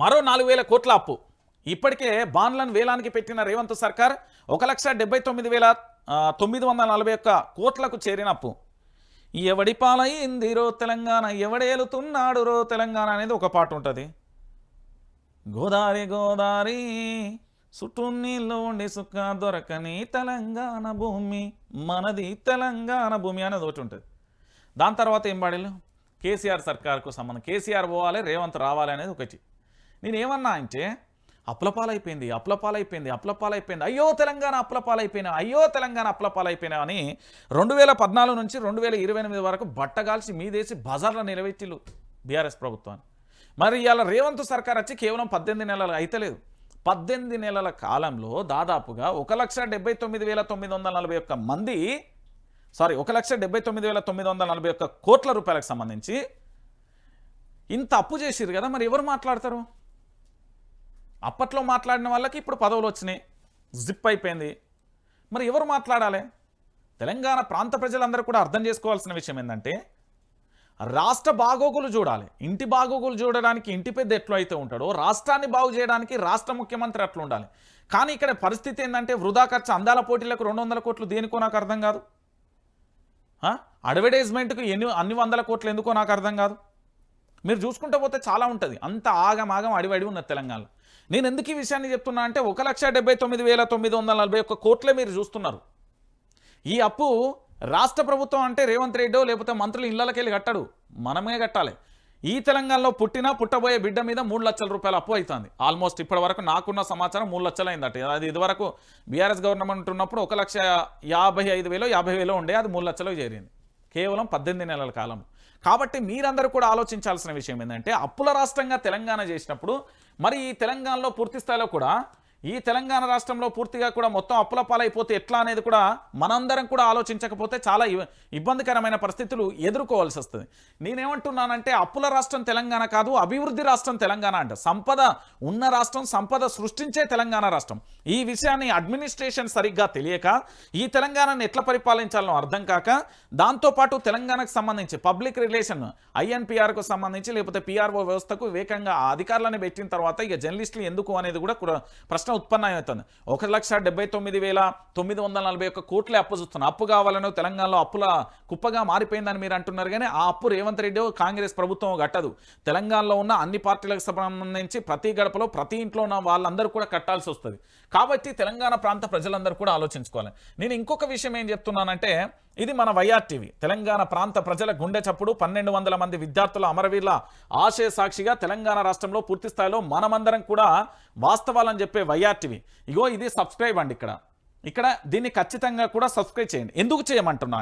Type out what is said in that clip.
మరో నాలుగు వేల కోట్ల అప్పు. ఇప్పటికే బాండ్లను వేలానికి పెట్టిన రేవంత్ సర్కార్ ఒక లక్ష డెబ్బై తొమ్మిది వేల తొమ్మిది వందల నలభై ఒక్క కోట్లకు చేరిన అప్పు. ఎవడి పాలయ్యింది రో తెలంగాణ? ఎవడేలుతున్నాడు రో తెలంగాణ అనేది ఒక పాట ఉంటుంది. గోదారి గోదారి చుట్టూ నీళ్ళు ఉండి సుఖ దొరకని తెలంగాణ భూమి మనది తెలంగాణ భూమి అనేది ఒకటి ఉంటుంది. దాని తర్వాత ఏం పాడేళ్ళు కేసీఆర్ సర్కార్కు సంబంధం. కేసీఆర్ పోవాలి రేవంత్ రావాలి అనేది ఒకటి. నేనేమన్నా అంటే అప్లపాలైపోయింది అప్లపాలైపోయింది అప్లపాలైపోయింది అయ్యో తెలంగాణ అప్లపాలైపోయినా అయ్యో తెలంగాణ అప్లపాలైపోయినా అని రెండు వేల పద్నాలుగు నుంచి రెండు వేల ఇరవై ఎనిమిది వరకు బట్టగాల్చి మీదేసి బజార్లో నిలబెట్టిలు బీఆర్ఎస్ ప్రభుత్వాన్ని. మరి ఇలా రేవంత్ సర్కార్ వచ్చి కేవలం పద్దెనిమిది నెలలు అయితలేదు పద్దెనిమిది నెలల కాలంలో దాదాపుగా ఒక లక్ష డెబ్బై తొమ్మిది వేల తొమ్మిది వందల నలభై ఒక్క మంది సారీ ఒక లక్ష డెబ్బై తొమ్మిది వేల తొమ్మిది వందల నలభై ఒక్క కోట్ల రూపాయలకు సంబంధించి ఇంత అప్పు చేసిరు కదా మరి ఎవరు మాట్లాడతారు? అప్పట్లో మాట్లాడిన వాళ్ళకి ఇప్పుడు పదవులు వచ్చినాయి. జిప్ అయిపోయింది. మరి ఎవరు మాట్లాడాలి? తెలంగాణ ప్రాంత ప్రజలందరూ కూడా అర్థం చేసుకోవాల్సిన విషయం ఏంటంటే రాష్ట్ర బాగోగులు చూడాలి. ఇంటి బాగోగులు చూడడానికి ఇంటి పెద్ద ఎట్లా అయితే ఉంటాడో రాష్ట్రాన్ని బాగు చేయడానికి రాష్ట్ర ముఖ్యమంత్రి అట్లా ఉండాలి. కానీ ఇక్కడ పరిస్థితి ఏంటంటే వృధా ఖర్చు అందాల పోటీలకు రెండు వందల కోట్లు దేనికో నాకు అర్థం కాదు. అడ్వర్టైజ్మెంట్కు ఎన్ని అన్ని వందల కోట్లు ఎందుకో నాకు అర్థం కాదు. మీరు చూసుకుంటూ పోతే చాలా ఉంటుంది. అంత ఆగమాగం అడివడి అడివి ఉన్నది తెలంగాణలో. నేను ఎందుకు ఈ విషయాన్ని చెప్తున్నా అంటే ఒక లక్ష డెబ్బై తొమ్మిది వేల తొమ్మిది వందల నలభై ఒక్క కోట్లే మీరు చూస్తున్నారు. ఈ అప్పు రాష్ట్ర ప్రభుత్వం అంటే రేవంత్ రెడ్డో లేకపోతే మంత్రులు ఇళ్ళకెళ్ళి కట్టడు. మనమే కట్టాలి. ఈ తెలంగాణలో పుట్టినా పుట్టబోయే బిడ్డ మీద మూడు లక్షల రూపాయల అప్పు అవుతుంది. ఆల్మోస్ట్ ఇప్పటి వరకు నాకున్న సమాచారం మూడు లక్షలు అయిందట. అది ఇదివరకు బీఆర్ఎస్ గవర్నమెంట్ ఉన్నప్పుడు ఒక లక్ష యాభై ఐదు వేలో యాభై వేలో ఉండే అది మూడు లక్షలకు చేరింది. కేవలం పద్దెనిమిది నెలల కాలం కాబట్టి మీరందరూ కూడా ఆలోచించాల్సిన విషయం ఏంటంటే అప్పుల రాష్ట్రంగా తెలంగాణ చేసినప్పుడు మరి ఈ తెలంగాణలో పూర్తి స్థాయిలో కూడా ఈ తెలంగాణ రాష్ట్రంలో పూర్తిగా కూడా మొత్తం అప్పుల పాలైపోతే ఎట్లా అనేది కూడా మనందరం కూడా ఆలోచించకపోతే చాలా ఇబ- ఇబ్బందికరమైన పరిస్థితులు ఎదుర్కోవాల్సి వస్తుంది. నేనేమంటున్నానంటే అప్పుల రాష్ట్రం తెలంగాణ కాదు అభివృద్ధి రాష్ట్రం తెలంగాణ అంట. సంపద ఉన్న రాష్ట్రం సంపద సృష్టించే తెలంగాణ రాష్ట్రం. ఈ విషయాన్ని అడ్మినిస్ట్రేషన్ సరిగ్గా తెలియక ఈ తెలంగాణను ఎట్లా పరిపాలించాలనో అర్థం కాక దాంతోపాటు తెలంగాణకు సంబంధించి పబ్లిక్ రిలేషన్ ఐఎన్పిఆర్కు సంబంధించి లేకపోతే పిఆర్ఓ వ్యవస్థకు వేగంగా అధికారులను పెట్టిన తర్వాత ఇక జర్నలిస్టులు ఎందుకు అనేది కూడా ప్రశ్న ఉత్పన్నమవుతుంది ఒక లక్ష డెబ్బై తొమ్మిది వేల తొమ్మిది వందల నలభై ఒక్క కోట్లే అప్పు చూస్తున్నాను అప్పు కావాలని తెలంగాణలో అప్పుల కుప్పగా మారిపోయిందని మీరు అంటున్నారు కానీ ఆ అప్పు రేవంత్ రెడ్డి కాంగ్రెస్ ప్రభుత్వం కట్టదు. తెలంగాణలో ఉన్న అన్ని పార్టీలకు సంబంధించి ప్రతి గడపలో ప్రతి ఇంట్లో ఉన్న వాళ్ళందరూ కూడా కట్టాల్సి వస్తుంది. కాబట్టి తెలంగాణ ప్రాంత ప్రజలందరూ కూడా ఆలోచించుకోవాలి. నేను ఇంకొక విషయం ఏం చెప్తున్నానంటే ఇది మన వైఆర్ టీవీ తెలంగాణ ప్రాంత ప్రజల గుండె చప్పుడు పన్నెండు వందల మంది విద్యార్థుల అమరవీరుల ఆశయ సాక్షిగా తెలంగాణ రాష్ట్రంలో పూర్తి స్థాయిలో మనమందరం కూడా వాస్తవాలని చెప్పే వైఆర్ టీవీ ఇగో ఇది సబ్స్క్రైబ్ అండి ఇక్కడ. ఇక్కడ దీన్ని ఖచ్చితంగా కూడా సబ్స్క్రైబ్ చేయండి. ఎందుకు చేయమంటున్నా